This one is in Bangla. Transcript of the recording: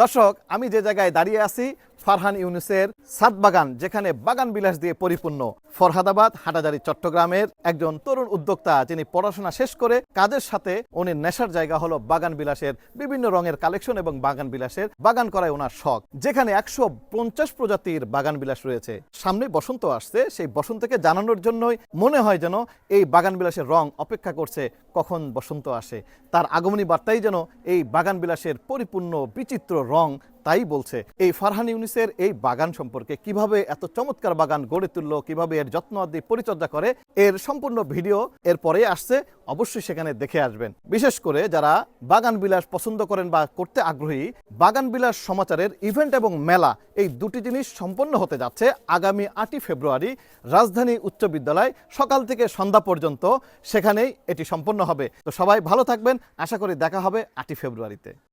দর্শক, আমি যে জায়গায় দাঁড়িয়ে আছি, ফারহান ইউনুসের সাত বাগান, যেখানে বাগান বিলাস দিয়ে পরিপূর্ণ ফরহাদাবাদ, হাটাজারি, চট্টগ্রামের একজন তরুণ উদ্যোক্তা যিনি পড়াশোনা শেষ করে কাজের সাথে উনি নেশার জায়গা হলো বাগান বিলাসের বিভিন্ন রঙের কালেকশন এবং বাগান বিলাসের বাগান করায় ওনার শখ। যেখানে একশো পঞ্চাশ প্রজাতির বাগান বিলাস রয়েছে। সামনে বসন্ত আসছে, সেই বসন্তকে জানানোর জন্যই মনে হয় যেন এই বাগান বিলাসের রং অপেক্ষা করছে, কখন বসন্ত আসে। তার আগমনী বার্তাই যেন এই বাগান বিলাসের পরিপূর্ণ বিচিত্র রং, তাই বলছে। এই ফারহান ইউনিসের এই বাগান সম্পর্কে কীভাবে এত চমৎকার বাগান গড়ে তুললো, কীভাবে এর যত্ন আদি পরিচর্যা করে, এর সম্পূর্ণ ভিডিও এর পরে আসছে, অবশ্যই সেখানে দেখে আসবেন। বিশেষ করে যারা বাগান বিলাস পছন্দ করেন বা করতে আগ্রহী, বাগান বিলাস সমাচারের ইভেন্ট এবং মেলা এই দুটি জিনিস সম্পন্ন হতে যাচ্ছে আগামী আটই ফেব্রুয়ারি রাজধানী উচ্চ বিদ্যালয়, সকাল থেকে সন্ধ্যা পর্যন্ত সেখানেই এটি সম্পন্ন হবে। তো সবাই ভালো থাকবেন, আশা করি দেখা হবে আটই ফেব্রুয়ারিতে।